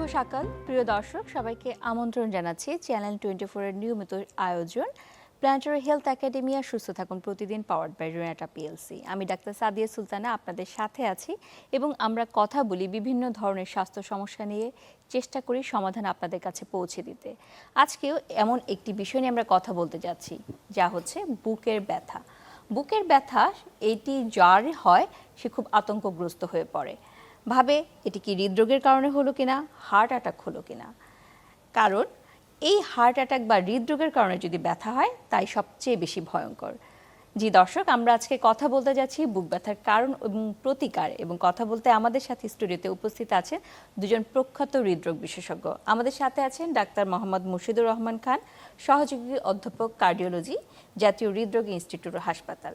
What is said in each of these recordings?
শুভ সকাল। প্রিয় দর্শক, সবাইকে আমন্ত্রণ জানাচ্ছি চ্যানেল টোয়েন্টি ফোরের নিয়মিত আয়োজন। প্ল্যান্টার হেলথ একাডেমি আর সুস্থ থাকুন প্রতিদিন পাওয়ার্ড বাই রোনাটা পিএলসি আমি ডাক্তার সাদিয়া সুলতানা আপনাদের সাথে আছি এবং আমরা কথা বলি বিভিন্ন ধরনের স্বাস্থ্য সমস্যা নিয়ে। চেষ্টা করি সমাধান আপনাদের কাছে পৌঁছে দিতে। আজকেও এমন একটি বিষয় নিয়ে আমরা কথা বলতে যাচ্ছি, যা হচ্ছে বুকের ব্যথা। বুকের ব্যথা, এটি যার হয়, সে খুব আতঙ্কগ্রস্ত হয়ে পড়ে। ভাবে এটি কি হৃদরোগের কারণে হলো কিনা হার্ট অ্যাটাক হলো কিনা। কারণ এই হার্ট অ্যাটাক বা হৃদরোগের কারণে যদি ব্যথা হয়, তাই সবচেয়ে বেশি ভয়ঙ্কর। জি দর্শক, আমরা আজকে কথা বলতে যাচ্ছি বুক ব্যথার কারণ এবং প্রতিকার এবং কথা বলতে আমাদের সাথে স্টুডিওতে উপস্থিত আছেন দুজন প্রখ্যাত হৃদরোগ বিশেষজ্ঞ। আমাদের সাথে আছেন ডাক্তার মোহাম্মদ মুর্শিদুর রহমান খান, সহযোগী অধ্যাপক কার্ডিওলজি জাতীয় হৃদরোগ ইনস্টিটিউট হাসপাতাল।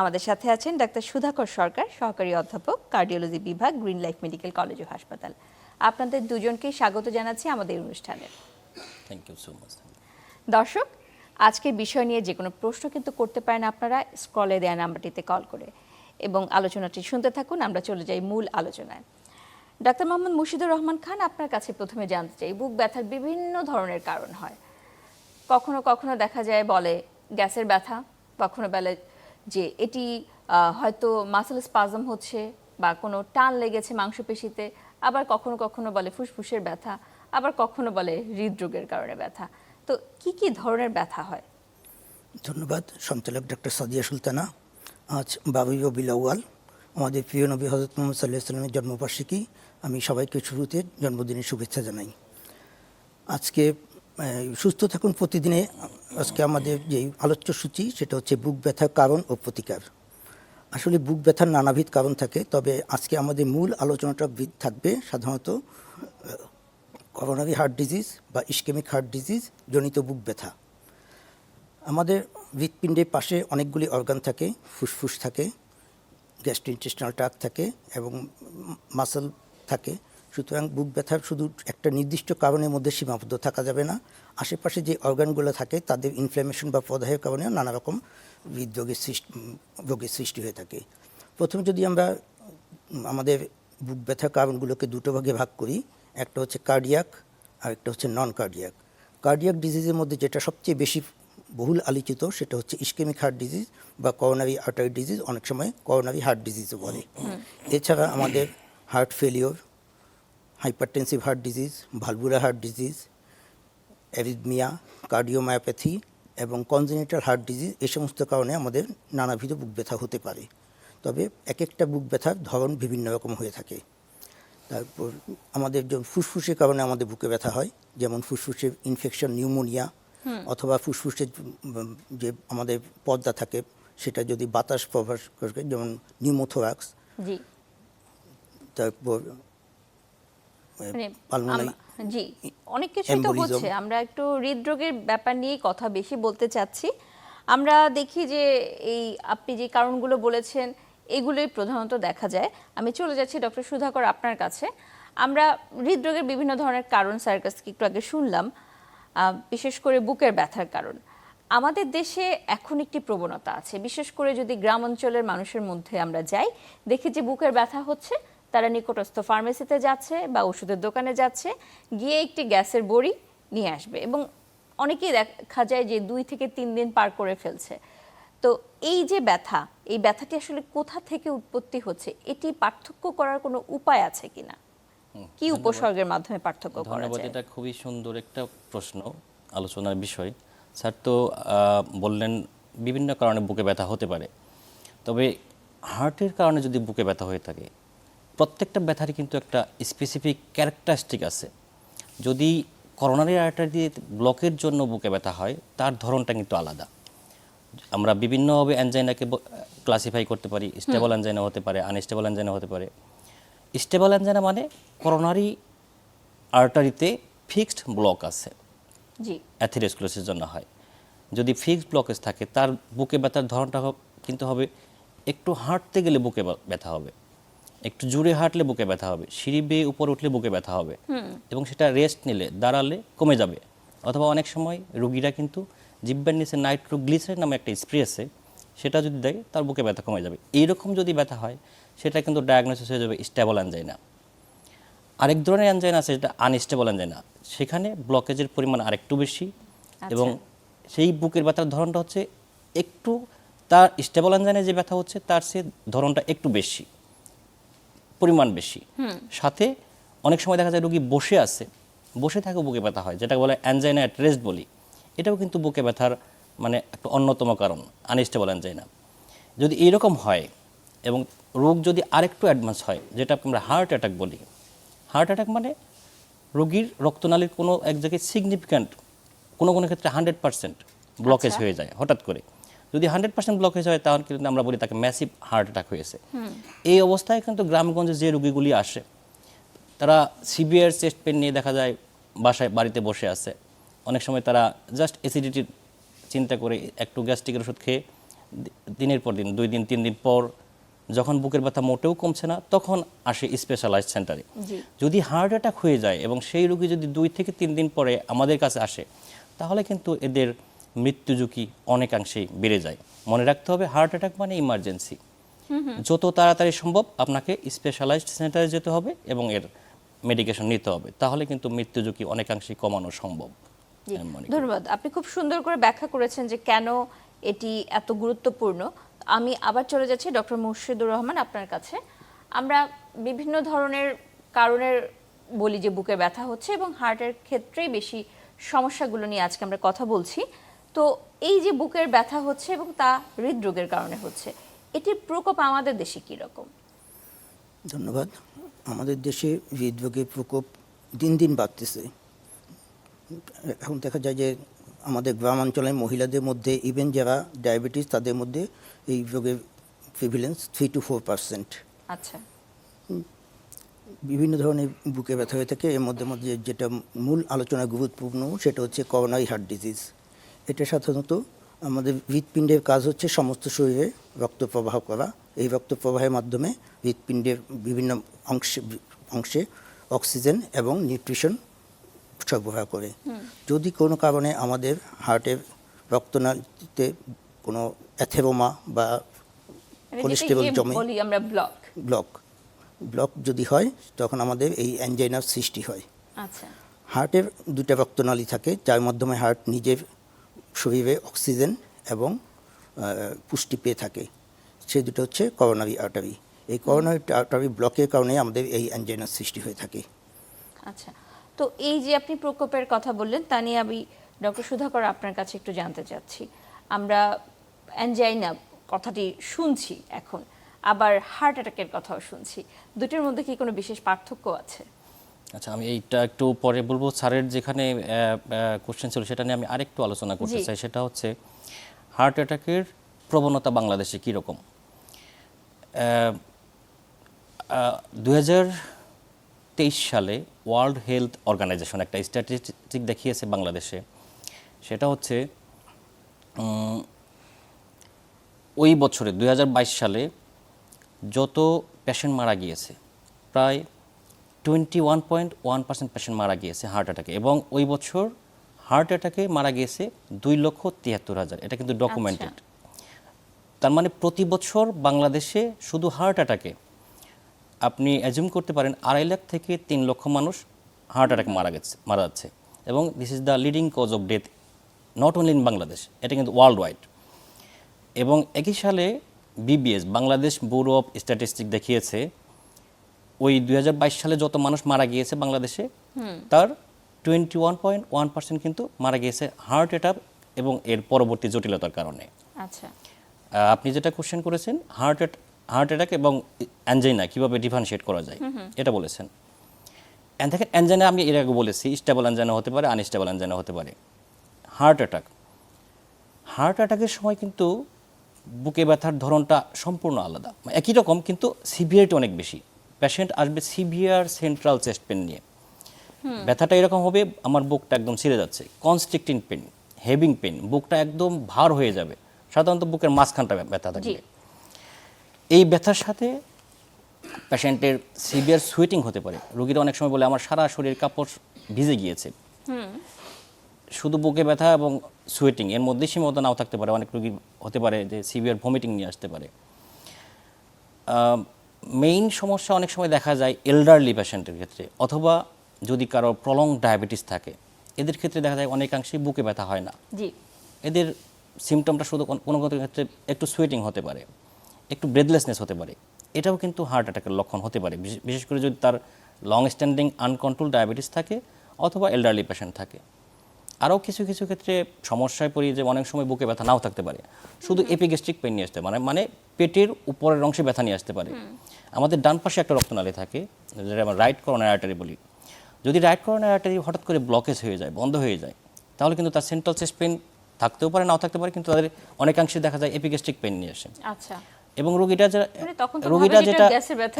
আমাদের সাথে আছেন ডাক্তার সুধাকর সরকার সহকারী অধ্যাপক কার্ডিওলজি বিভাগ গ্রিন লাইফ মেডিকেল কলেজ ও হাসপাতাল। আপনাদের দুজনকেই স্বাগত জানাচ্ছি আমাদের অনুষ্ঠানে। থ্যাংক ইউ সো মাচ দর্শক আজকের বিষয় নিয়ে যে কোনো প্রশ্ন কিন্তু করতে পারেন আপনারা স্ক্রলে দেওয়া নাম্বারটিতে কল করে। এবং আলোচনাটি শুনতে থাকুন আমরা চলে যাই মূল আলোচনায়। ডাক্তার মোহাম্মদ মুর্শিদুর রহমান খান আপনার কাছে প্রথমে জানতে চাই বুক ব্যথার বিভিন্ন ধরনের কারণ হয়। কখনো কখনো দেখা যায় বলে গ্যাসের ব্যথা কখনো বলে যে এটি হয়তো মাসেল স্পাজম হচ্ছে বা কোনো টান লেগেছে মাংসপেশিতে, আবার কখনো কখনো বলে ফুসফুসের ব্যথা, আবার কখনো বলে হৃদরোগের কারণে ব্যথা। তো কি কি ধরনের ব্যথা হয়? ধন্যবাদ। সঞ্চালক ডক্টর সাদিয়া সুলতানা, আজ বাবুই রবিউল আউয়াল, আমাদের প্রিয় নবী হজরত মোহাম্মদ সাল্লাহ সাল্লামের জন্মবার্ষিকী। আমি সবাইকে শুরুতে জন্মদিনের শুভেচ্ছা জানাই। আজকে সুস্থ থাকুন প্রতিদিনে। আজকে আমাদের যে আলোচ্য সূচি, সেটা হচ্ছে বুক ব্যথার কারণ ও প্রতিকার। আসলে বুক ব্যথার নানাবিধ কারণ থাকে, তবে আজকে আমাদের মূল আলোচনাটা থাকবে সাধারণত করোনারি হার্ট ডিজিজ বা ইস্কেমিক হার্ট ডিজিজ জনিত বুক ব্যথা। আমাদের হৃৎপিণ্ডের পাশে অনেকগুলি অর্গান থাকে, ফুসফুস থাকে গ্যাস্ট্রোইন্টেস্টিনাল ট্রাক থাকে এবং মাসল থাকে। সুতরাং বুক ব্যথার শুধু একটা নির্দিষ্ট কারণের মধ্যে সীমাবদ্ধ থাকা যাবে না। আশেপাশে যে অর্গানগুলো থাকে তাদের ইনফ্ল্যামেশন বা প্রদাহের কারণে নানা রকম হৃদরোগের সৃষ্টি রোগের সৃষ্টি হয়ে থাকে। প্রথমে যদি আমরা আমাদের বুক ব্যথার কারণগুলোকে দুটো ভাগে ভাগ করি একটা হচ্ছে কার্ডিয়াক আর একটা হচ্ছে নন কার্ডিয়াক কার্ডিয়াক ডিজিজের মধ্যে যেটা সবচেয়ে বেশি বহুল আলোচিত সেটা হচ্ছে ইস্কেমিক হার্ট ডিজিজ বা করোনারি আর্টারি ডিজিজ অনেক সময় করোনারি হার্ট ডিজিজও বলে। এছাড়া আমাদের heart failure hypertensive heart disease valvular heart disease arrhythmia cardiomyopathy এবং কনজেনিটাল হার্ট ডিজিজ এই সমস্ত কারণে আমাদের নানাবিধ বুক ব্যথা হতে পারে। তবে এক একটা বুক ব্যথার ধরন বিভিন্ন রকম হয়ে থাকে। তারপর আমাদের যে ফুসফুসের কারণে আমাদের বুকে ব্যথা হয় যেমন ফুসফুসের ইনফেকশন নিউমোনিয়া অথবা ফুসফুসের যে আমাদের পর্দা থাকে সেটা যদি বাতাস প্রভাস করে যেমন নিউমোথোরাক্স জি। তারপর জি অনেক কিছুই তো হচ্ছে আমরা একটু হৃদরোগের ব্যাপার নিয়েই কথা বেশি বলতে চাচ্ছি। আমরা দেখি যে এই আপনি যে কারণগুলো বলেছেন এগুলোই প্রধানত দেখা যায়। আমি চলে যাচ্ছি ডক্টর সুধাকর আপনার কাছে। আমরা হৃদরোগের বিভিন্ন ধরনের কারণ স্যারের কাছ একটু আগে শুনলাম আহ, বিশেষ করে বুকের ব্যথার কারণ। আমাদের দেশে এখন একটি প্রবণতা আছে। বিশেষ করে যদি গ্রাম অঞ্চলের মানুষের মধ্যে আমরা যাই দেখি যে বুকের ব্যথা হচ্ছে তারা নিকটস্থ ফার্মেসিতে যাচ্ছে বা ওষুধের দোকানে যাচ্ছে গিয়ে একটি গ্যাসের বড়ি নিয়ে আসবে এবং অনেকেই দেখা যায় যে দুই থেকে তিন দিন পার করে ফেলছে। তো এই যে ব্যথা এই ব্যথাটি আসলে কোথা থেকে উৎপত্তি হচ্ছে এটি পার্থক্য করার কোনো উপায় আছে কিনা? কি উপসর্গের মাধ্যমে পার্থক্য করা যায়? এটা খুবই সুন্দর একটা প্রশ্ন আলোচনার বিষয়। স্যার তো বললেন বিভিন্ন কারণে বুকে ব্যথা হতে পারে। তবে হার্টের কারণে যদি বুকে ব্যথা হয়ে থাকে প্রত্যেকটা ব্যথারই কিন্তু একটা স্পেসিফিক ক্যারেক্টারিস্টিক আছে। যদি করোনারি আর্টারি ব্লকের জন্য বুকে ব্যথা হয় তার ধরনটা কিন্তু আলাদা। আমরা বিভিন্নভাবে অ্যানজাইনাকে ক্লাসিফাই করতে পারি স্টেবল অ্যানজাইনা হতে পারে আনস্টেবল অ্যানজাইনা হতে পারে। স্টেবল অ্যানজাইনা মানে করোনারি আর্টারিতে ফিক্সড ব্লক আছে। জি। অ্যাথেরোস্ক্লোসিসের জন্য হয়। যদি ফিক্সড ব্লকেজ থাকে তার বুকে ব্যথার ধরনটা কিন্তু হবে একটু হাঁটতে গেলে বুকে ব্যথা হবে। একটু জুড়ে হাঁটলে বুকে ব্যথা হবে সিঁড়ি বেয়ে উপর উঠলে বুকে ব্যথা হবে এবং সেটা রেস্ট নিলে দাঁড়ালে কমে যাবে। অথবা অনেক সময় রুগীরা কিন্তু জিব্বার নিচে নাইট্রোগ্লিসারিন নামে একটা স্প্রে আছে সেটা যদি দেয় তার বুকে ব্যথা কমে যাবে। এইরকম যদি ব্যথা হয় সেটা কিন্তু ডায়াগনোসিস হয়ে যাবে স্টেবল অ্যানজাইনা আরেক ধরনের অ্যাঞ্জাইনা আছে যেটা আনস্টেবল অ্যাঞ্জাইনা সেখানে ব্লকেজের পরিমাণ আরেকটু বেশি এবং সেই বুকের ব্যথার ধরনটা হচ্ছে একটু তার স্টেবল অ্যাঞ্জাইনে যে ব্যথা হচ্ছে তার সে ধরনটা একটু বেশি। পরিমাণ বেশি। সাথে অনেক সময় দেখা যায় রোগী বসে আছে বসে থাকে বুকে ব্যথা হয় যেটা বলে অ্যাঞ্জাইনা অ্যাট রেস্ট বলি। এটাও কিন্তু বুকে ব্যথার মানে একটা অন্যতম কারণ আনস্টেবল অ্যাঞ্জাইনা যদি এইরকম হয় এবং রোগ যদি আরেকটু অ্যাডভান্স হয় যেটা আমরা হার্ট অ্যাটাক বলি হার্ট অ্যাটাক মানে রোগীর রক্তনালীর কোনো এক জায়গায় সিগনিফিক্যান্ট কোনো কোনো ক্ষেত্রে হান্ড্রেড পার্সেন্ট ব্লকেজ হয়ে যায় হঠাৎ করে। যদি হান্ড্রেড পার্সেন্ট ব্লকেজ হয় তাহলে কিন্তু আমরা বলি তাকে ম্যাসিভ হার্ট অ্যাটাক হয়েছে। এই অবস্থায় কিন্তু গ্রামগঞ্জে যে রুগীগুলি আসে তারা সিভিয়ার চেস্ট পেন নিয়ে দেখা যায় বাসায় বাড়িতে বসে আছে। অনেক সময় তারা জাস্ট অ্যাসিডিটির চিন্তা করে একটু গ্যাস্ট্রিকের ওষুধ খেয়ে দিনের পর দিন দুই দিন তিন দিন পর যখন বুকের ব্যথা মোটেও কমছে না তখন আসে স্পেশালাইজড সেন্টারে যদি হার্ট অ্যাটাক হয়ে যায় এবং সেই রোগী যদি দুই থেকে তিন দিন পরে আমাদের কাছে আসে তাহলে কিন্তু এদের মৃত্যু ঝুঁকি অনেকাংশেই বেড়ে যায়। মনে রাখতে হবে হার্ট অ্যাটাক মানে ইমার্জেন্সি যত তাড়াতাড়ি সম্ভব আপনাকে স্পেশালাইজড সেন্টারে যেতে হবে এবং এর মেডিকেশন নিতে হবে। তাহলে কিন্তু মৃত্যু ঝুঁকি অনেকাংশেই কমানো সম্ভব। ধন্যবাদ। আপনি খুব সুন্দর করে ব্যাখ্যা করেছেন যে কেন এটি এত গুরুত্বপূর্ণ। আমি আবার চলে যাচ্ছি ডক্টর মুর্শিদুর রহমান আপনার কাছে। আমরা বিভিন্ন ধরনের কারণের বলি যে বুকে ব্যথা হচ্ছে এবং হার্টের ক্ষেত্রেই বেশি সমস্যাগুলো নিয়ে আজকে আমরা কথা বলছি। তো এই যে বুকের ব্যথা হচ্ছে এবং তা হৃদরোগের কারণে হচ্ছে এটির প্রকোপ আমাদের দেশে কী রকম ধন্যবাদ। আমাদের দেশে হৃদরোগের প্রকোপ দিন দিন বাড়তেছে। এখন দেখা যায় যে আমাদের গ্রামাঞ্চলের মহিলাদের মধ্যে ইভেন যারা ডায়াবেটিস তাদের মধ্যে এই রোগের prevalence three two four percent আচ্ছা। বিভিন্ন ধরনের বুকে ব্যথা হয়ে থাকে। এর মধ্যে মধ্যে যেটা মূল আলোচনা গুরুত্বপূর্ণ সেটা হচ্ছে করোনারি হার্ট ডিজিজ এটা সাধারণত আমাদের হৃৎপিণ্ডের কাজ হচ্ছে সমস্ত শরীরে রক্ত প্রবাহ করা। এই রক্ত প্রবাহের মাধ্যমে হৃৎপিণ্ডের বিভিন্ন অংশে অংশে অক্সিজেন এবং নিউট্রিশন সরবরাহ করে। যদি কোনো কারণে আমাদের হার্টের রক্তনালীতে কোনো অ্যাথেরোমা বা কোলেস্টেরল জমে আমরা ব্লক। ব্লক ব্লক যদি হয় তখন আমাদের এই অ্যাঞ্জাইনার সৃষ্টি হয়। আচ্ছা। হার্টের দুটা রক্তনালী থাকে যার মাধ্যমে হার্ট নিজের শরীরে অক্সিজেন এবং পুষ্টি পেয়ে থাকে। সে দুটো হচ্ছে করোনারি আর্টারি এই করোনারি আর্টারি ব্লকের কারণে আমাদের এই অ্যাঞ্জাইনার সৃষ্টি হয়ে থাকে। আচ্ছা। তো এই যে আপনি প্রকোপের কথা বললেন তা নিয়ে আমি ডক্টর সুধাকর আপনার কাছে একটু জানতে চাচ্ছি। আমরা অ্যাঞ্জাইনা কথাটি শুনছি এখন আবার হার্ট অ্যাটাকের কথাও শুনছি। দুটোর মধ্যে কি কোনো বিশেষ পার্থক্য আছে? আচ্ছা আমি এইটা একটু পরে বলব। স্যারের যেখানে কোশ্চেন ছিল সেটা নিয়ে আমি আরেকটু আলোচনা করতে চাই। সেটা হচ্ছে হার্ট অ্যাটাকের প্রবণতা বাংলাদেশে কীরকম? দু হাজার তেইশ সালে ওয়ার্ল্ড হেলথ অর্গানাইজেশন একটা স্ট্যাটিস্টিক দেখিয়েছে বাংলাদেশে। সেটা হচ্ছে ওই বছরে দু হাজার বাইশ সালে যত পেশেন্ট মারা গিয়েছে প্রায় twenty one point one percent patient মারা গিয়েছে হার্ট অ্যাটাকে এবং ওই বছর হার্ট অ্যাটাকে মারা গিয়েছে দুই লক্ষ তিয়াত্তর হাজার। এটা কিন্তু ডকুমেন্টেড তার মানে প্রতি বছর বাংলাদেশে শুধু হার্ট অ্যাটাকে আপনি অ্যাজিউম করতে পারেন আড়াই লাখ থেকে তিন লক্ষ মানুষ হার্ট অ্যাটাক মারা গেছে মারা যাচ্ছে। এবং this is the leading cause of death not only in Bangladesh এটা কিন্তু ওয়ার্ল্ড ওয়াইড এবং একই সালে BBS Bangladesh bureau of statistic দেখিয়েছে ওই দুই হাজার বাইশ সালে যত মানুষ মারা গিয়েছে বাংলাদেশে তার twenty one point one percent কিন্তু মারা গিয়েছে হার্ট অ্যাটাক এবং এর পরবর্তী জটিলতার কারণে। আচ্ছা। আপনি যেটা কোশ্চেন করেছেন হার্ট হার্ট অ্যাটাক এবং অ্যাঞ্জাইনা কীভাবে ডিফারেন্সিয়েট করা যায় এটা বলেছেন। দেখেন অ্যাঞ্জাইনা আমি এর আগে বলেছি স্টেবল অ্যাঞ্জাইনা হতে পারে আনস্টেবল অ্যাঞ্জাইনা হতে পারে। হার্ট অ্যাটাক হার্ট অ্যাটাকের সময় কিন্তু বুকে ব্যথার ধরনটা সম্পূর্ণ আলাদা। একই রকম কিন্তু সিভিয়ারিটি অনেক বেশি। পেশেন্ট আসবে সিভিয়ার সেন্ট্রাল চেস্ট পেন নিয়ে। ব্যথাটা এরকম হবে আমার বুকটা একদম ছিঁড়ে যাচ্ছে। কনস্ট্রিক্টিং পেন হেভিং পেন বুকটা একদম ভার হয়ে যাবে। সাধারণত বুকের মাঝখানটা ব্যথা থাকবে। এই ব্যথার সাথে পেশেন্টের সিভিয়ার সুইটিং হতে পারে। রোগীরা অনেক সময় বলে আমার সারা শরীর কাপড় ভিজে গিয়েছে। শুধু বুকে ব্যথা এবং সুয়েটিং এর মধ্যে সীমাবদ্ধ নাও থাকতে পারে। অনেক রোগী হতে পারে যে সিভিয়ার ভমিটিং নিয়ে আসতে পারে। মেইন সমস্যা অনেক সময় দেখা যায় এল্ডারলি পেশেন্টের ক্ষেত্রে অথবা যদি কারও প্রলং ডায়াবেটিস থাকে এদের ক্ষেত্রে দেখা যায় অনেকাংশেই বুকে ব্যথা হয় না। জি। এদের সিমটমটা শুধু কোনো কোনো ক্ষেত্রে একটু সুয়েটিং হতে পারে একটু ব্রেথলেসনেস হতে পারে এটাও কিন্তু হার্ট অ্যাটাকের লক্ষণ হতে পারে। বিশেষ করে যদি তার লং স্ট্যান্ডিং আনকন্ট্রোল ডায়াবেটিস থাকে অথবা এল্ডারলি পেশেন্ট থাকে। আরও কিছু কিছু ক্ষেত্রে সমস্যায় পড়ি যে অনেক সময় বুকে ব্যথা নাও থাকতে পারে। শুধু এপিগ্যাস্ট্রিক পেন নিয়ে আসতে পারে মানে পেটের উপরের অংশে ব্যথা নিয়ে আসতে পারে। আমাদের ডান পাশে একটা রক্তনালী থাকে যেটা আমরা রাইট করোনারি আর্টারি বলি। যদি রাইট করোনারি আর্টারি হঠাৎ করে ব্লকেজ হয়ে যায় বন্ধ হয়ে যায় তাহলে কিন্তু তার সেন্ট্রাল চেস্ট পেন থাকতেও পারে নাও থাকতে পারে কিন্তু তাদের অনেকাংশে দেখা যায় এপিগ্যাস্ট্রিক পেন নিয়ে আসে। আচ্ছা। এবং রোগীটা যে মানে রোগীটা যেটা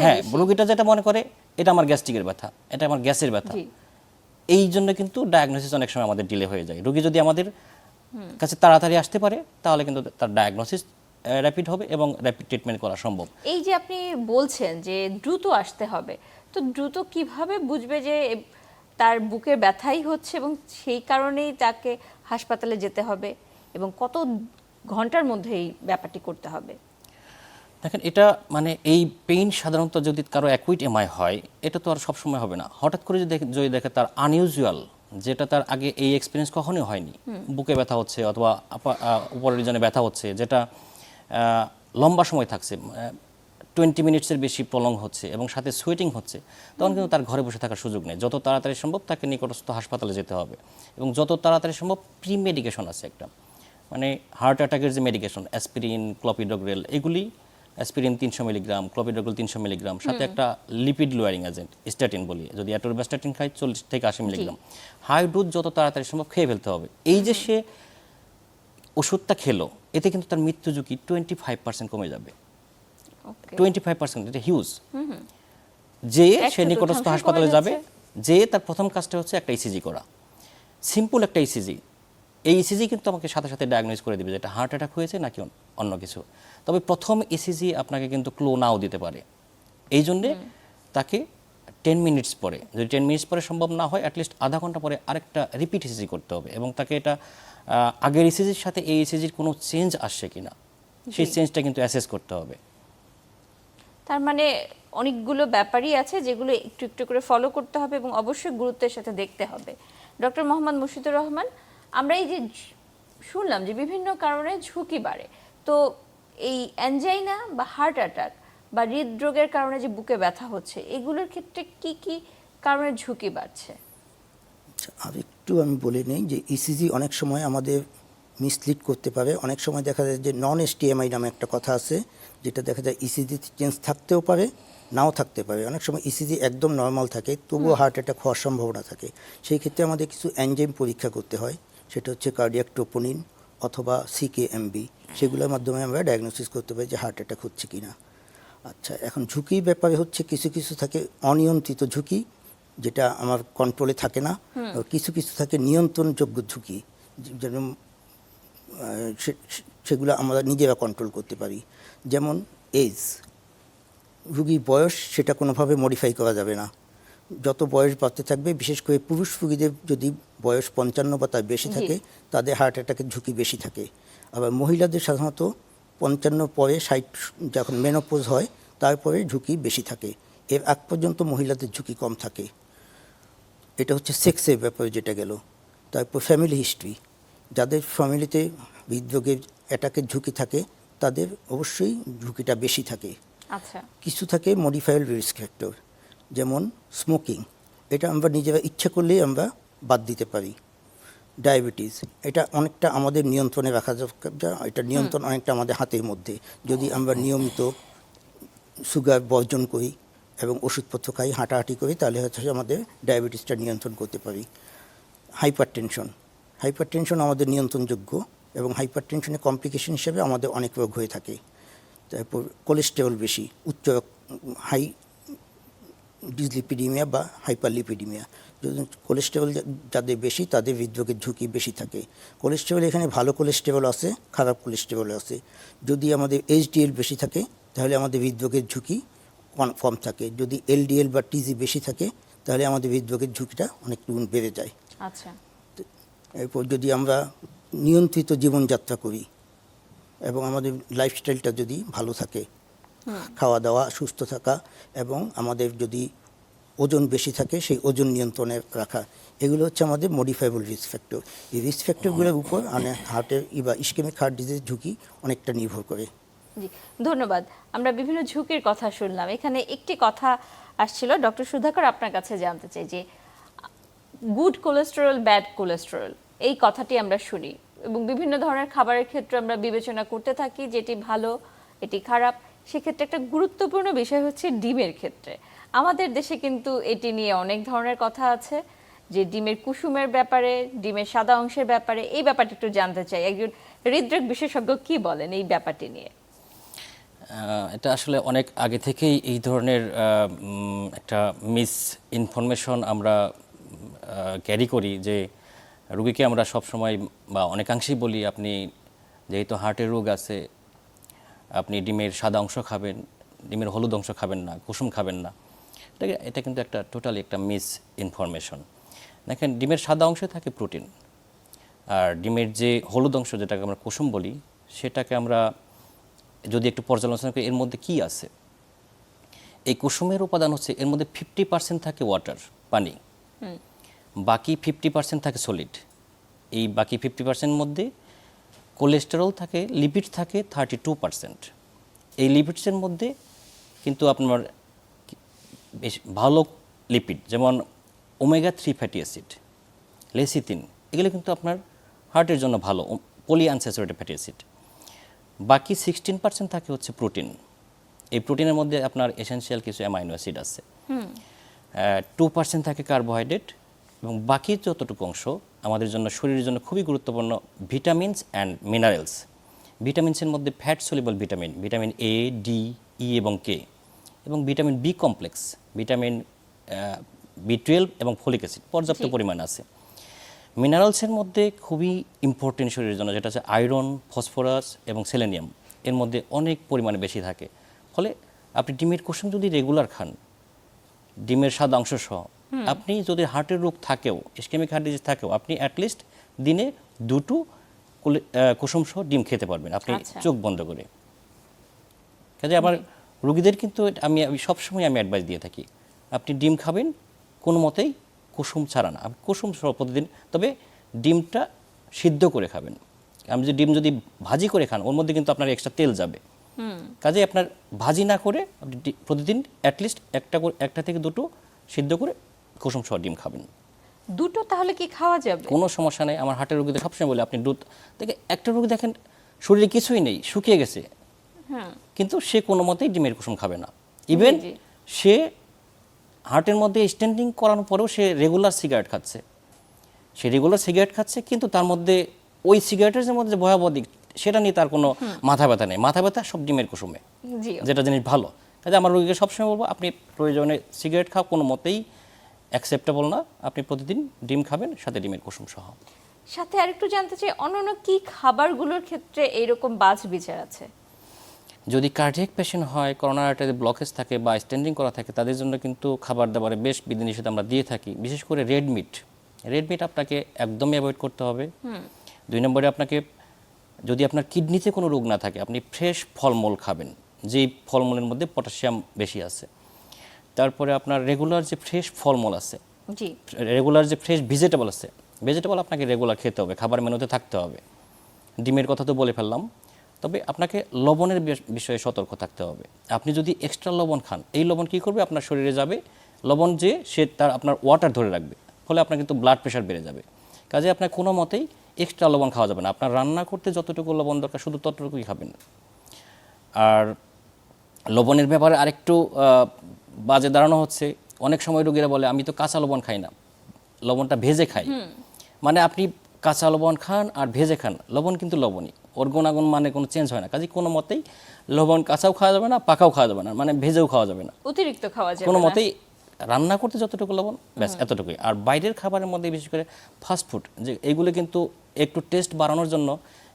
হ্যাঁ। রোগীটা যেটা মনে করে এটা আমার গ্যাস্ট্রিকের ব্যথা এটা আমার গ্যাসের ব্যথা। এই জন্য কিন্তু ডায়াগনোসিস অনেক সময় আমাদের ডিলে হয়ে যায়। রোগী যদি আমাদের কাছে তাড়াতাড়ি আসতে পারে, তাহলে কিন্তু তার ডায়াগনোসিস র্যাপিড হবে এবং র্যাপিড ট্রিটমেন্ট করা সম্ভব। এই যে আপনি বলছেন যে দ্রুত আসতে হবে, তো দ্রুত কীভাবে বুঝবে যে তার বুকে ব্যথাই হচ্ছে এবং সেই কারণেই তাকে হাসপাতালে যেতে হবে এবং কত ঘণ্টার মধ্যে এই ব্যাপারটি করতে হবে? দেখেন এটা মানে এই পেইন সাধারণত যদি কারও অ্যাকুইট এমআই হয় এটা তো আর সবসময় হবে না। হঠাৎ করে যদি দেখে- যদি দেখে তার আনইউজুয়াল যেটা তার আগে এই এক্সপিরিয়েন্স কখনোই হয়নি। বুকে ব্যথা হচ্ছে অথবা উপরের জনে ব্যথা হচ্ছে যেটা লম্বা সময় থাকছে টোয়েন্টি মিনিটসের বেশি প্রলং হচ্ছে এবং সাথে সুয়েটিং হচ্ছে তখন কিন্তু তার ঘরে বসে থাকার সুযোগ নেই। যত তাড়াতাড়ি সম্ভব তাকে নিকটস্থ হাসপাতালে যেতে হবে এবং যত তাড়াতাড়ি সম্ভব প্রি মেডিকেশন আছে একটা। মানে হার্ট অ্যাটাকের যে মেডিকেশন অ্যাসপিরিন ক্লপিডোগ্রেল এগুলি অ্যাসপিরিন তিনশো মিলিগ্রাম ক্লোপিডোগ্রেল তিনশো মিলিগ্রাম সাথে একটা লিপিড লোয়ারিং এজেন্ট স্ট্যাটিন বলি যদি অ্যাটোরবাস্ট্যাটিন খাই চল্লিশ থেকে আশি মিলিগ্রাম হাই ডোজ যত তাড়াতাড়ি সম্ভব খেয়ে ফেলতে হবে। এই যে সে ওষুধটা খেলো এতে কিন্তু তার মৃত্যু ঝুঁকি টোয়েন্টি ফাইভ পার্সেন্ট কমে যাবে। টোয়েন্টি ফাইভ পার্সেন্ট এটা হিউজ যে সে নিকটস্থ হাসপাতালে যাবে যে তার প্রথম কাজটা হচ্ছে একটা ইসিজি করা। সিম্পল একটা ইসিজি এই ইসিজি কিন্তু আমাকে সাথে সাথে ডায়াগনোজ করে দিবে যে এটা হার্ট অ্যাটাক হয়েছে নাকি অন্য কিছু। তবে প্রথম ইসিজি আপনাকে কিন্তু ক্লো নাও দিতে পারে। এই জন্যে তাকে টেন মিনিটস পরে যদি টেন মিনিটস পরে সম্ভব না হয় অ্যাটলিস্ট আধা ঘণ্টা পরে আরেকটা রিপিট ইসিজি করতে হবে এবং তাকে এটা আগের ইসিজির সাথে এই ইসিজির কোনো চেঞ্জ আসছে কিনা সেই চেঞ্জটা কিন্তু অ্যাসেস করতে হবে। তার মানে অনেকগুলো ব্যাপারই আছে যেগুলো একটু একটু করে ফলো করতে হবে এবং অবশ্যই গুরুত্বের সাথে দেখতে হবে। ডক্টর মোহাম্মদ মুর্শিদুর রহমান আমরা এই যে শুনলাম যে বিভিন্ন কারণে ঝুঁকি বাড়ে। তো এই অ্যাঞ্জাইনা বা হার্ট অ্যাটাক বা হৃদরোগের কারণে যে বুকে ব্যথা হচ্ছে এগুলোর ক্ষেত্রে কি কি কারণে ঝুঁকি বাড়ছে? আচ্ছা, আর একটু আমি বলে নিই যে ইসিজি অনেক সময় আমাদের মিসলিড করতে পারে। অনেক সময় দেখা যায় যে নন এসটিএমআই নামে একটা কথা আছে যেটা দেখা যায় ইসিজি চেঞ্জ থাকতেও পারে নাও থাকতে পারে। অনেক সময় ইসিজি একদম নর্মাল থাকে তবুও হার্ট অ্যাটাক হওয়ার সম্ভাবনা থাকে। সেই ক্ষেত্রে আমাদের কিছু অ্যানজাইম পরীক্ষা করতে হয়। সেটা হচ্ছে কার্ডিয়াক টোপোনিন অথবা সিকেএমবি সেগুলোর মাধ্যমে আমরা ডায়াগনোসিস করতে পারি যে হার্ট অ্যাটাক হচ্ছে কি না আচ্ছা এখন ঝুঁকির ব্যাপারে হচ্ছে কিছু কিছু থাকে অনিয়ন্ত্রিত ঝুঁকি যেটা আমার কন্ট্রোলে থাকে না। কিছু কিছু থাকে নিয়ন্ত্রণযোগ্য ঝুঁকি যে- যেমন সে- সে- সেগুলো আমরা নিজেরা কন্ট্রোল করতে পারি। যেমন এজ রুগীর বয়স সেটা কোনোভাবে মডিফাই করা যাবে না। যত বয়স বাড়তে থাকবে বিশেষ করে পুরুষ রুগীদের যদি বয়স পঞ্চান্ন বা তার বেশি থাকে তাদের হার্ট অ্যাটাকের ঝুঁকি বেশি থাকে। আবার মহিলাদের সাধারণত পঞ্চান্ন পরে ষাট যখন মেনোপোজ হয় তারপরে ঝুঁকি বেশি থাকে। এর আগ পর্যন্ত মহিলাদের ঝুঁকি কম থাকে। এটা হচ্ছে সেক্সের ব্যাপারে যেটা গেল। তারপর ফ্যামিলি হিস্ট্রি যাদের ফ্যামিলিতে হৃদরোগের অ্যাটাকের ঝুঁকি থাকে তাদের অবশ্যই ঝুঁকিটা বেশি থাকে। আচ্ছা। কিছু থাকে মডিফাইড রিস্ক ফ্যাক্টর যেমন স্মোকিং এটা আমরা নিজেরা ইচ্ছে করলেই আমরা বাদ দিতে পারি। ডায়াবেটিস এটা অনেকটা আমাদের নিয়ন্ত্রণে রাখা যা এটা নিয়ন্ত্রণ অনেকটা আমাদের হাতের মধ্যে। যদি আমরা নিয়মিত সুগার বর্জন করি এবং ওষুধপত্র খাই হাঁটাহাঁটি করি তাহলে হচ্ছে আমাদের ডায়াবেটিসটা নিয়ন্ত্রণ করতে পারি। হাইপার টেনশন হাইপার টেনশন আমাদের নিয়ন্ত্রণযোগ্য এবং হাইপার টেনশনের কমপ্লিকেশন হিসেবে আমাদের অনেক রোগ হয়ে থাকে। তারপর কোলেস্টেরল বেশি উচ্চ হাই ডিসলিপিডিমিয়া বা হাইপারলিপিডিমিয়া। যদি কোলেস্টেরল যাদের বেশি তাদের হৃদরোগের ঝুঁকি বেশি থাকে। কোলেস্টেরল এখানে ভালো কোলেস্টেরল আছে খারাপ কোলেস্টেরল আছে। যদি আমাদের এইচডিএল বেশি থাকে তাহলে আমাদের হৃদরোগের ঝুঁকি কম- থাকে। যদি এলডিএল বা টিজি বেশি থাকে তাহলে আমাদের হৃদরোগের ঝুঁকিটা অনেক গুণ বেড়ে যায়। আচ্ছা। এরপর যদি আমরা নিয়ন্ত্রিত জীবনযাত্রা করি এবং আমাদের লাইফস্টাইলটা যদি ভালো থাকে খাওয়া দাওয়া সুস্থ থাকা এবং আমাদের যদি ওজন বেশি থাকে সেই ওজন নিয়ন্ত্রণে রাখা। এগুলো হচ্ছে আমাদের মডিফাইবল রিস্ক ফ্যাক্টর এই রিস্ক ফ্যাক্টরগুলোর উপর মানে হার্টের বা ইস্কেমিক হার্ট ডিজিজ ঝুঁকি অনেকটা নির্ভর করে। জি ধন্যবাদ। আমরা বিভিন্ন ঝুঁকির কথা শুনলাম। এখানে একটি কথা আসছিল। ডক্টর সুধাকর আপনার কাছে জানতে চাই যে গুড কোলেস্টেরল ব্যাড কোলেস্টেরল এই কথাটি আমরা শুনি এবং বিভিন্ন ধরনের খাবারের ক্ষেত্রে আমরা বিবেচনা করতে থাকি যেটি ভালো এটি খারাপ। সেক্ষেত্রে একটা গুরুত্বপূর্ণ বিষয় হচ্ছে ডিমের ক্ষেত্রে। আমাদের দেশে কিন্তু এটি নিয়ে অনেক ধরনের কথা আছে, যে ডিমের কুসুমের ব্যাপারে, ডিমের সাদা অংশের ব্যাপারে, এই ব্যাপারটা একটু জানতে চাই। একজন হৃদরোগ বিশেষজ্ঞ কি বলেন এই ব্যাপারটি নিয়ে? এটা আসলে অনেক আগে থেকেই এই ধরনের একটা মিস ইনফরমেশন আমরা ক্যারি করি যে রুগীকে আমরা সবসময় বা অনেকাংশেই বলি আপনি যেহেতু হার্টের রোগ আছে আপনি ডিমের সাদা অংশ খাবেন ডিমের হলুদ অংশ খাবেন না কুসুম খাবেন না। এটা এটা কিন্তু একটা টোটালি একটা মিস ইনফরমেশন দেখেন ডিমের সাদা অংশে থাকে প্রোটিন আর ডিমের যে হলুদ অংশ যেটাকে আমরা কুসুম বলি সেটাকে আমরা যদি একটু পর্যালোচনা করি এর মধ্যে কি আছে? এই কুসুমের উপাদান হচ্ছে এর মধ্যে ফিফটি পার্সেন্ট থাকে ওয়াটার পানি। বাকি ফিফটি পার্সেন্ট থাকে সলিড এই বাকি ফিফটি পার্সেন্ট মধ্যে কোলেস্টেরল থাকে লিপিড থাকে থার্টি টু পার্সেন্ট এই লিপিডসের মধ্যে কিন্তু আপনার বেশ ভালো লিপিড যেমন omega three fatty acid lecithin এগুলো কিন্তু আপনার হার্টের জন্য ভালো পলি আনস্যাচুরেটেড ফ্যাটি অ্যাসিড বাকি সিক্সটিন পার্সেন্ট থাকে হচ্ছে প্রোটিন এই প্রোটিনের মধ্যে আপনার এসেনশিয়াল কিছু অ্যামাইনো অ্যাসিড আছে। টু পার্সেন্ট থাকে কার্বোহাইড্রেট এবং বাকি যতটুকু অংশ আমাদের জন্য শরীরের জন্য খুবই গুরুত্বপূর্ণ ভিটামিনস অ্যান্ড মিনারেলস। ভিটামিনসের মধ্যে fat soluble vitamin vitamin A D E এবং কে এবং vitamin B complex vitamin B twelve এবং ফলিক অ্যাসিড পর্যাপ্ত পরিমাণ আছে। মিনারেলসের মধ্যে খুবই ইম্পর্টেন্ট শরীরের জন্য যেটা হচ্ছে আয়রন ফসফরাস এবং সেলেনিয়াম। এর মধ্যে অনেক পরিমাণে বেশি থাকে। ফলে আপনি ডিমের কুসুম যদি রেগুলার খান ডিমের সাদা অংশ সহ আপনি যদি হার্টের রোগ থাকেও ইস্কেমিক হার্ট ডিজিজ থাকেও আপনি অ্যাটলিস্ট দিনে দুটো কুসুম সহ ডিম খেতে পারবেন। আপনি আচ্ছা। চোখ বন্ধ করে। কাজে আমার রুগীদের কিন্তু আমি সবসময় আমি অ্যাডভাইস দিয়ে থাকি আপনি ডিম খাবেন কোনো মতেই কুসুম ছাড়া না। কুসুম সহ প্রতিদিন তবে ডিমটা সিদ্ধ করে খাবেন। আমি যদি ডিম যদি ভাজি করে খান ওর মধ্যে কিন্তু আপনার এক্সট্রা তেল যাবে। কাজে আপনার ভাজি না করে আপনি প্রতিদিন অ্যাটলিস্ট একটা করে একটা থেকে দুটো সিদ্ধ করে কুসুম সহ ডিম খাবেন। দুটো তাহলে কি খাওয়া যাবে? কোনো সমস্যা নেই আমার হার্টের রোগীদের সবসময় বলে আপনি দুধ দেখে একটা রোগী দেখেন শরীরে কিছুই নেই শুকিয়ে গেছে। হ্যাঁ। কিন্তু সে কোনো মতেই ডিমের কুসুম খাবে না। ইভেন সে হার্টের মধ্যে স্ট্যান্ডিং করানোর পরেও সে রেগুলার সিগারেট খাচ্ছে। সে রেগুলার সিগারেট খাচ্ছে কিন্তু তার মধ্যে ওই সিগারেটের মধ্যে যে ভয়াবহ দিক সেটা নিয়ে তার কোনো মাথা ব্যথা নেই। মাথা ব্যথা সব ডিমের কুসুমে। যেটা জিনিস ভালো। কাজে আমার রোগীকে সবসময় বলব আপনি প্রয়োজনে সিগারেট খাও কোনো মতেই অ্যাকসেপ্টেবল না আপনি প্রতিদিন ডিম খাবেন সাথে ডিমের কুসুম সহ। সাথে আরেকটু জানতে চাই অন্যান্য কি খাবারগুলোর ক্ষেত্রে এইরকম বাজ বিচার আছে? যদি কার্ডিয়াক পেশেন্ট হয় করোনা আর্টারি ব্লকেজ থাকে বা স্ট্যান্ডিং করা থাকে তাদের জন্য কিন্তু খাবার দাবারে বেশ বিধিনিষেধ আমরা দিয়ে থাকি। বিশেষ করে রেড মিট রেড মিট আপনাকে একদমই অ্যাভয়েড করতে হবে। দুই নম্বরে আপনাকে যদি আপনার কিডনিতে কোনো রোগ না থাকে আপনি ফ্রেশ ফলমূল খাবেন যেই ফলমূলের মধ্যে পটাশিয়াম বেশি আছে। তারপরে আপনার রেগুলার যে ফ্রেশ ফলমূল আছে জি। রেগুলার যে ফ্রেশ ভেজিটেবল আছে ভেজিটেবল আপনাকে রেগুলার খেতে হবে খাবার মেনুতে থাকতে হবে। ডিমের কথা তো বলে ফেললাম তবে আপনাকে লবণের বিষয়ে সতর্ক থাকতে হবে। আপনি যদি এক্সট্রা লবণ খান এই লবণ কী করবে? আপনার শরীরে যাবে লবণ যে সে তার আপনার ওয়াটার ধরে রাখবে ফলে আপনার কিন্তু ব্লাড প্রেশার বেড়ে যাবে। কাজে আপনার কোনো মতেই এক্সট্রা লবণ খাওয়া যাবে না। আপনার রান্না করতে যতটুকু লবণ দরকার শুধু ততটুকুই খাবেন। আর লবণের ব্যাপারে আরেকটু বাজে দাঁড়ানো হচ্ছে অনেক সময় রোগীরা বলে আমি তো কাঁচা লবণ খাই না লবণটা ভেজে খাই। মানে আপনি কাঁচা লবণ খান আর ভেজে খান লবণ কিন্তু লবণই ওর গুণাগুণ মানে কোনো চেঞ্জ হয় না কাজে কোনো মতেই লবণ কাঁচাও খাওয়া যাবে না পাকাও খাওয়া যাবে না মানে ভেজেও খাওয়া যাবে না। অতিরিক্ত খাওয়া যাবে কোনো মতেই রান্না করতে যতটুকু লবণ ব্যাস এতটুকুই। আর বাইরের খাবারের মধ্যে বিশেষ করে ফাস্টফুড যে এগুলো কিন্তু একটু টেস্ট বাড়ানোর জন্য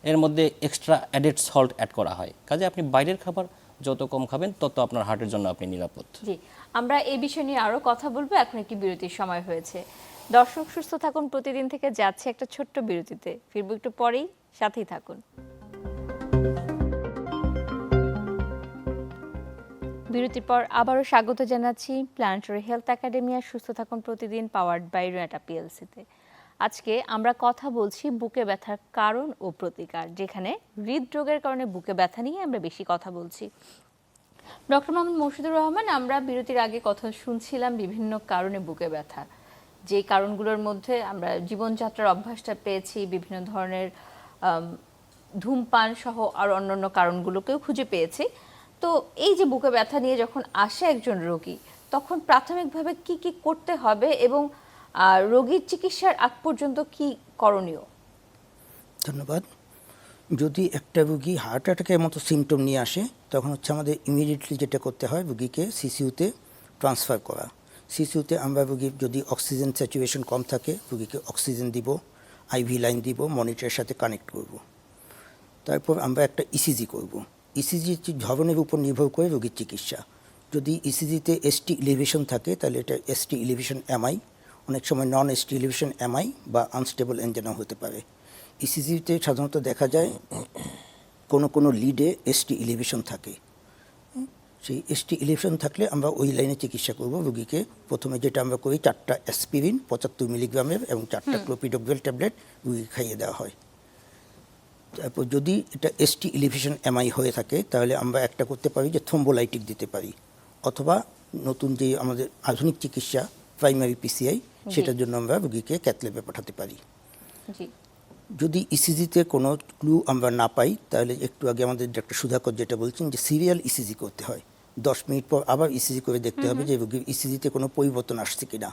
এর মধ্যে এক্সট্রা অ্যাডেড সল্ট অ্যাড করা হয়। কাজে আপনি বাইরের খাবার যত কম খাবেন, তত আপনার হার্টের জন্য আপনি নিরাপদ। জি, আমরা এই বিষয় নিয়ে আরও কথা বলব। এখন একটি বিরতির সময় হয়েছে। দর্শক, সুস্থ থাকুন। প্রতিদিন থেকে যাচ্ছে একটা ছোট্ট বিরতিতে। ফিরবো একটু পরেই। সাথেই থাকুন। বিরতির পর আবারও স্বাগত জানাচ্ছি। প্ল্যানেটরি হেলথ একাডেমিয়া সুস্থ থাকুন প্রতিদিন পাওয়ার্ড বাই রুয়াটা পিএলসিতে আজকে আমরা কথা বলছি বুকে ব্যথার কারণ ও প্রতিকার, যেখানে হৃদরোগের কারণে বুকে ব্যথা নিয়ে আমরা বেশি কথা বলছি। ডক্টর মোহাম্মদ মর্শিদুর রহমান, আমরা বিরতির আগে কথা শুনছিলাম বিভিন্ন কারণে বুকে ব্যথা। যে কারণগুলোর মধ্যে আমরা জীবনযাত্রার অভ্যাসটা পেয়েছি, বিভিন্ন ধরনের ধূমপান সহ আর অন্যান্য কারণগুলোকেও খুঁজে পেয়েছি। তো এই যে বুকে ব্যথা নিয়ে যখন আসে একজন রোগী, তখন প্রাথমিকভাবে কি কি করতে হবে এবং রোগীর চিকিৎসার আগ পর্যন্ত কি করণীয়? ধন্যবাদ। যদি একটা রুগী হার্ট অ্যাটাকের মতো সিমটম নিয়ে আসে, তখন হচ্ছে আমাদের ইমিডিয়েটলি যেটা করতে হয় রুগীকে সিসিউতে ট্রান্সফার করা। সিসিউতে আমরা রুগীর যদি অক্সিজেন স্যাচুরেশন কম থাকে, রুগীকে অক্সিজেন দিব আইভি লাইন দিব মনিটরের সাথে কানেক্ট করব। তারপর আমরা একটা ইসিজি করব। ইসিজির ধরনের উপর নির্ভর করে রোগীর চিকিৎসা। যদি ইসিজিতে এসটি ইলিভেশন থাকে, তাহলে এটা এসটি ইলিভেশন এমআই অনেক সময় নন এসটি ইলিভেশন এমআই বা আনস্টেবল এনজেনা হতে পারে। ইসিজিতে সাধারণত দেখা যায় কোনো কোনো লিডে এসটি ইলিভেশন থাকে। সেই এসটি ইলিভেশন থাকলে আমরা ওই লাইনে চিকিৎসা করব রুগীকে। প্রথমে যেটা আমরা করি চারটা অ্যাসপিরিন পঁচাত্তর মিলিগ্রামের এবং চারটা ক্লোপিডোগ্রেল ট্যাবলেট রুগীকে খাইয়ে দেওয়া হয়। তারপর যদি এটা এসটি ইলিভেশন এমআই হয়ে থাকে তাহলে আমরা একটা করতে পারি যে থ্রোম্বোলাইটিক দিতে পারি। অথবা নতুন যে আমাদের আধুনিক চিকিৎসা প্রাইমারি পিসিআই সেটার জন্য আমরা রুগীকে ক্যাথলেবে পাঠাতে পারি। যদি ইসিজিতে কোনো ক্লু আমরা না পাই তাহলে একটু আগে আমাদের ডাক্তার সুধাকর যেটা বলছেন যে সিরিয়াল ইসিজি করতে হয়। দশ মিনিট পর আবার ইসিজি করে দেখতে হবে যে রোগীর ইসিজিতে কোনো পরিবর্তন আসছে কি না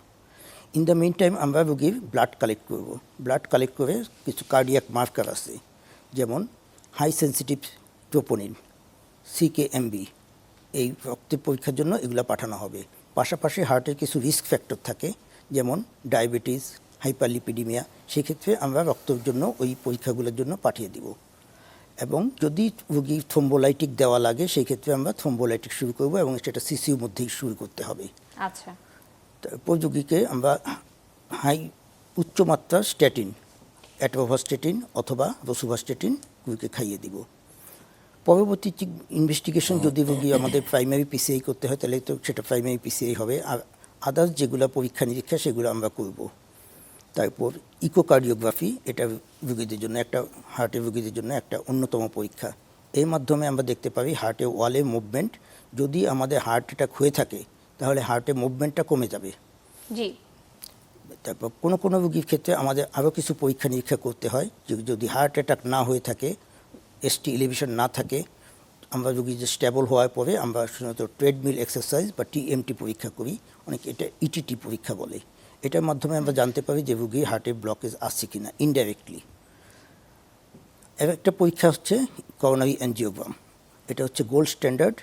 ইন দ্য মেন টাইম আমরা রোগীর ব্লাড কালেক্ট করব। ব্লাড কালেক্ট করে কিছু কার্ডিয়াক মার্কার আছে যেমন হাই সেন্সিটিভ ট্রোপোনিন সিকেএমবি এই রক্তের পরীক্ষার জন্য এগুলো পাঠানো হবে। পাশাপাশি হার্টের কিছু রিস্ক ফ্যাক্টর থাকে যেমন ডায়াবেটিস হাইপারলিপিডিমিয়া সেক্ষেত্রে আমরা রক্তের জন্য ওই পরীক্ষাগুলোর জন্য পাঠিয়ে দিব। এবং যদি রোগী থ্রোম্বোলাইটিক দেওয়া লাগে সেই ক্ষেত্রে আমরা থ্রোম্বোলাইটিক শুরু করব এবং সেটা সিসিউর মধ্যেই শুরু করতে হবে। আচ্ছা। তারপর রোগীকে আমরা হাই উচ্চমাত্রার স্ট্যাটিন অ্যাটোভাস্টেটিন অথবা রসুভাস্টেটিন রোগীকে খাইয়ে দিব। পরবর্তী ইনভেস্টিগেশন যদি রোগী আমাদের প্রাইমারি পিসিআই করতে হয় তাহলে তো সেটা প্রাইমারি পিসিআই হবে। আর আদার্স যেগুলো পরীক্ষা নিরীক্ষা সেগুলো আমরা করব। তারপর ইকোকার্ডিওগ্রাফি এটা রুগীদের জন্য একটা হার্টের রুগীদের জন্য একটা অন্যতম পরীক্ষা। এর মাধ্যমে আমরা দেখতে পারি হার্টে ওয়ালে মুভমেন্ট যদি আমাদের হার্ট অ্যাটাক হয়ে থাকে তাহলে হার্টে মুভমেন্টটা কমে যাবে। জি। তারপর কোনো কোনো রুগীর ক্ষেত্রে আমাদের আরও কিছু পরীক্ষা নিরীক্ষা করতে হয়। যদি হার্ট অ্যাটাক না হয়ে থাকে এসটি ইলিভেশন না থাকে, আমরা রোগী যে স্টেবল হওয়ার পরে আমরা সাধারণত ট্রেডমিল এক্সারসাইজ বা টিএমটি পরীক্ষা করি, অনেকে এটা ইটিটি পরীক্ষা বলে। এটার মাধ্যমে আমরা জানতে পারি যে রোগীর হার্টের ব্লকেজ আসছে কি না ইনডাইরেক্টলি একটা পরীক্ষা হচ্ছে করোনারি অ্যানজিওগ্রাম এটা হচ্ছে গোল্ড স্ট্যান্ডার্ড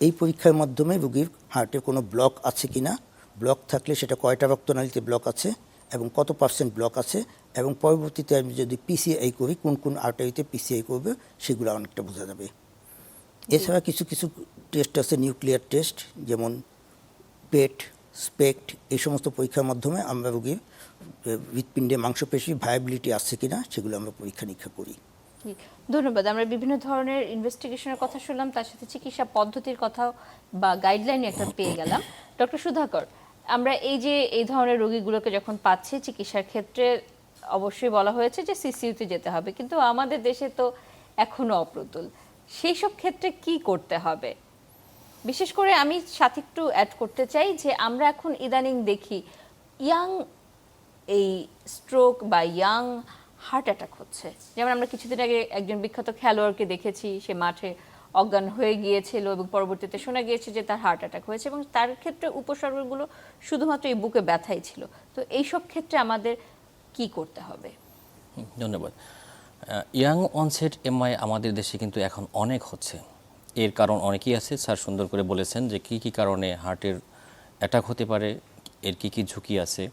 এই পরীক্ষার মাধ্যমে রুগীর হার্টে কোনো ব্লক আছে কি না ব্লক থাকলে সেটা কয়টা রক্তনালীতে ব্লক আছে এবং কত পার্সেন্ট ব্লক আছে এবং পরবর্তীতে আমি যদি পিসিআই করি কোন কোন আর্টারিতে পিসিআই করবে সেগুলো অনেকটা বোঝা যাবে। এছাড়া কিছু কিছু টেস্ট আছে নিউক্লিয়ার টেস্ট যেমন পেট স্পেক্ট এই সমস্ত পরীক্ষার মাধ্যমে আমরা রোগীর হৃৎপিণ্ডে মাংসপেশি ভায়াবিলিটি আসছে কিনা সেগুলো আমরা পরীক্ষা নিরীক্ষা করি। ধন্যবাদ। আমরা বিভিন্ন ধরনের ইনভেস্টিগেশনের কথা শুনলাম তার সাথে চিকিৎসা পদ্ধতির কথাও বা গাইডলাইন একটা পেয়ে গেলাম। ডক্টর সুধাকর আমরা এই যে এই ধরনের রোগীগুলোকে যখন পাচ্ছি চিকিৎসার ক্ষেত্রে অবশ্যই বলা হয়েছে যে সিসিইউতে যেতে হবে। কিন্তু আমাদের দেশে তো এখনও অপ্রতুল। সেই সব ক্ষেত্রে কি করতে হবে? বিশেষ করে আমি সাথে একটু অ্যাড করতে চাই যে আমরা এখন ইদানিং দেখি ইয়াং এই স্ট্রোক বা ইয়াং হার্ট অ্যাটাক হচ্ছে। যেমন আমরা কিছুদিন আগে একজন বিখ্যাত খেলোয়াড়কে দেখেছি, সে মাঠে অজ্ঞান হয়ে গিয়েছিল এবং পরবর্তীতে শোনা গিয়েছে যে তার হার্ট অ্যাটাক হয়েছে এবং তার ক্ষেত্রে উপসর্গগুলো শুধুমাত্র এই বুকে ব্যথাই ছিল। তো এইসব ক্ষেত্রে আমাদের কি করতে হবে? ধন্যবাদ। ইয়াং অনসেট এমআই আমাদের দেশে কিন্তু এখন অনেক হচ্ছে। এর কারণ অনেকই আছে, স্যার সুন্দর করে বলেছেন যে কি কি কারণে হার্টের অ্যাটাক হতে পারে, এর কি কি ঝুঁকি আছে।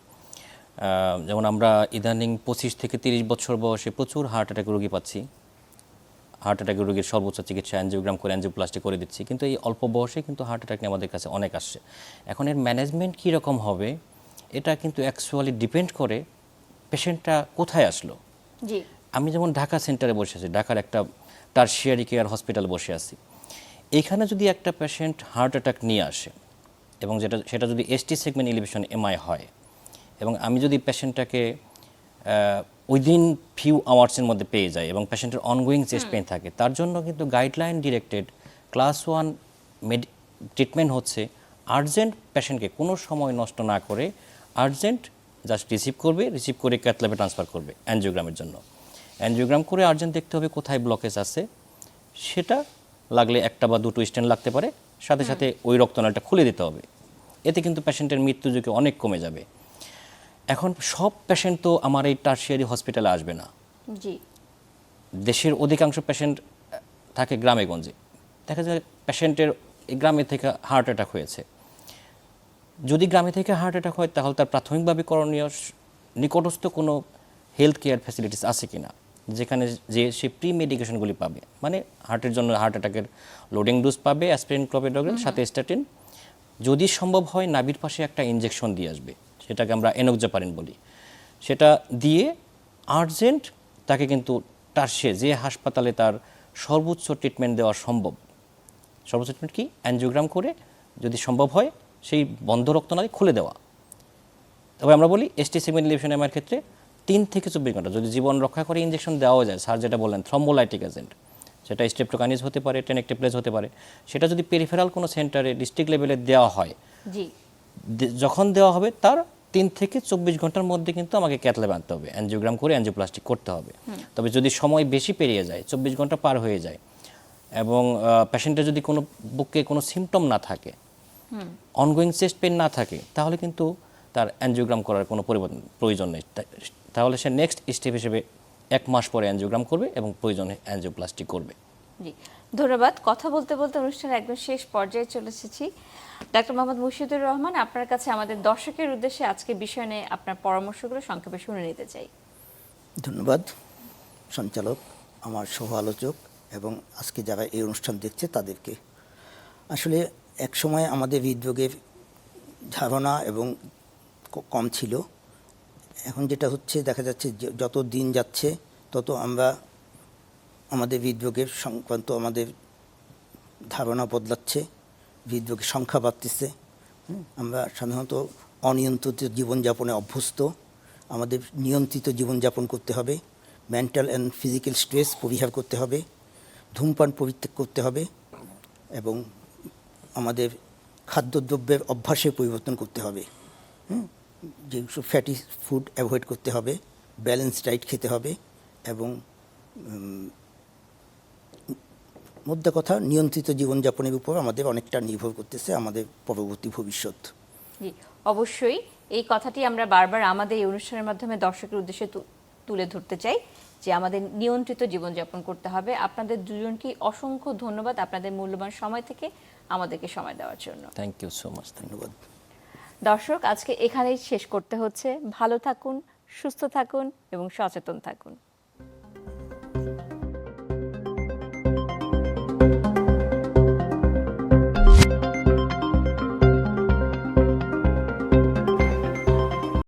যেমন আমরা ইদানিং পঁচিশ থেকে তিরিশ বছর বয়সে প্রচুর হার্ট অ্যাটাক রোগী পাচ্ছি। হার্ট অ্যাটাক রোগীর সর্বোচ্চ চিকিৎসা অ্যানজিওগ্রাম করে অ্যানজিওপ্লাস্টি করে দিচ্ছি। কিন্তু এই অল্প বয়সে কিন্তু হার্ট অ্যাটাক নিয়ে আমাদের কাছে অনেক আসছে। এখন এর ম্যানেজমেন্ট কী রকম হবে, এটা কিন্তু অ্যাকচুয়ালি ডিপেন্ড করে পেশেন্টটা কোথায় আসলো? আমি যেমন ঢাকা সেন্টারে বসে আছি ঢাকার একটা টার্সিয়ারি কেয়ার হসপিটাল বসে আছি। এখানে যদি একটা পেশেন্ট হার্ট অ্যাটাক নিয়ে আসে এবং যেটা সেটা যদি এসটি সেগমেন্ট এলিভেশন এমআই হয় এবং আমি যদি পেশেন্টটাকে উইদিন ফিউ আওয়ার্সের মধ্যে পেয়ে যাই এবং পেশেন্টের অনগোয়িং চেস্ট পেইন থাকে তার জন্য কিন্তু গাইডলাইন ডিরেক্টেড ক্লাস ওয়ান মেডি ট্রিটমেন্ট হচ্ছে আর্জেন্ট পেশেন্টকে কোনো সময় নষ্ট না করে আর্জেন্ট জাস্ট রিসিভ করবে রিসিভ করে ক্যাথল্যাবে ট্রান্সফার করবে অ্যানজিওগ্রামের জন্য। অ্যানজিওগ্রাম করে আর্জেন্ট দেখতে হবে কোথায় ব্লকেজ আছে। সেটা লাগলে একটা বা দুটো স্ট্যান্ড লাগতে পারে সাথে সাথে ওই রক্তনালটা খুলে দিতে হবে। এতে কিন্তু পেশেন্টের মৃত্যু ঝুঁকি অনেক কমে যাবে। এখন সব পেশেন্ট তো আমার এই টার্সিয়ারি হসপিটালে আসবে না। জি। দেশের অধিকাংশ পেশেন্ট থাকে গ্রামে গঞ্জে। দেখা যায় পেশেন্টের এই গ্রামে থেকে হার্ট অ্যাটাক হয়েছে। যদি গ্রামে থেকে হার্ট অ্যাটাক হয় তাহলে তার প্রাথমিকভাবে করণীয় নিকটস্থ কোনো হেলথ কেয়ার ফ্যাসিলিটিস আছে কি না যেখানে যে সে প্রি মেডিকেশনগুলি পাবে। মানে হার্টের জন্য হার্ট অ্যাটাকের লোডিং ডোজ পাবে অ্যাসপিরিন ক্লোপিডোগ্রেল সাথে স্ট্যাটিন যদি সম্ভব হয় নাভির পাশে একটা ইনজেকশন দিয়ে আসবে। সেটাকে আমরা এনোকজাপারিন বলি। সেটা দিয়ে আর্জেন্ট তাকে কিন্তু টার্সে যে হাসপাতালে তার সর্বোচ্চ ট্রিটমেন্ট দেওয়া সম্ভব। সর্বোচ্চ ট্রিটমেন্ট কি? অ্যানজিওগ্রাম করে যদি সম্ভব হয় সেই বন্ধ রক্তনালী খুলে দেওয়া। তবে আমরা বলি এসটি সেগমেন্ট লিভেশন এমআর ক্ষেত্রে তিন থেকে চব্বিশ ঘণ্টা যদি জীবন রক্ষা করে ইঞ্জেকশন দেওয়া যায় স্যার যেটা বললেন থ্রম্বোলাইটিক এজেন্ট সেটা স্টেপটোকানিজ হতে পারে টেনেকটেপ্লেজ হতে পারে সেটা যদি পেরিফেরাল কোনো সেন্টারে ডিস্ট্রিক্ট লেভেলে দেওয়া হয় যখন দেওয়া হবে তার তিন থেকে চব্বিশ ঘণ্টার মধ্যে কিন্তু আমাকে ক্যাথল্যাব আনতে হবে অ্যানজিওগ্রাম করে অ্যানজিওপ্লাস্টিক করতে হবে। তবে যদি সময় বেশি পেরিয়ে যায় চব্বিশ ঘণ্টা পার হয়ে যায় এবং পেশেন্টের যদি কোনো বুকে কোনো সিমটম না থাকে অনগোয়িং চেস্ট পেন না থাকে তাহলে কিন্তু তার অ্যানজিওগ্রাম করার কোনো পরিবর্তন প্রয়োজন নেই। তাহলে সে নেক্সট স্টেপ হিসেবে এক মাস পরে অ্যানজিওগ্রাম করবে এবং প্রয়োজনে অ্যানজিওপ্লাস্টিক করবে। জি। ধন্যবাদ। কথা বলতে বলতে অনুষ্ঠানের একদম শেষ পর্যায়ে চলে এসেছি। ডাক্তার মোহাম্মদ মুর্শিদুর রহমান আপনার কাছে আমাদের দর্শকের উদ্দেশ্যে আজকে বিষয় নিয়ে আপনার পরামর্শগুলো সংক্ষেপে শুনে নিতে চাই। ধন্যবাদ সঞ্চালক আমার সহ আলোচক এবং আজকে যারা এই অনুষ্ঠান দেখছে তাদেরকে। আসলে এক সময় আমাদের হৃদরোগের ধারণা এবং কম ছিল। এখন যেটা হচ্ছে, দেখা যাচ্ছে যত দিন যাচ্ছে, তত আমরা আমাদের হৃদরোগের সংক্রান্ত আমাদের ধারণা বদলাচ্ছে, হৃদরোগের সংখ্যা বাড়তেছে। আমরা সাধারণত অনিয়ন্ত্রিত জীবনযাপনে অভ্যস্ত। আমাদের নিয়ন্ত্রিত জীবনযাপন করতে হবে। মেন্টাল অ্যান্ড ফিজিক্যাল স্ট্রেস পরিহার করতে হবে। ধূমপান পরিত্যাগ করতে হবে এবং আমাদের খাদ্যদ্রব্যের অভ্যাসে পরিবর্তন করতে হবে। হুম, যেসব ফ্যাটি ফুড অ্যাভয়েড করতে হবে ব্যালেন্স ডাইট খেতে হবে এবং মধ্যে কথা নিয়ন্ত্রিত জীবনযাপনের উপর আমাদের অনেকটা নির্ভর করতেছে আমাদের পরবর্তী ভবিষ্যৎ। অবশ্যই এই কথাটি আমরা বারবার আমাদের এই অনুষ্ঠানের মাধ্যমে দর্শকের উদ্দেশ্যে তুলে ধরতে চাই যে আমাদের নিয়ন্ত্রিত জীবনযাপন করতে হবে। আপনাদের দুজনকেই অসংখ্য ধন্যবাদ। আপনাদের মূল্যবান সময় থেকে আমাদেরকে সময় দেওয়ার জন্য। থ্যাংক ইউ সো মাচ ধন্যবাদ। দর্শক আজকে এখানেই শেষ করতে হচ্ছে। ভালো থাকুন সুস্থ থাকুন এবং সচেতন থাকুন।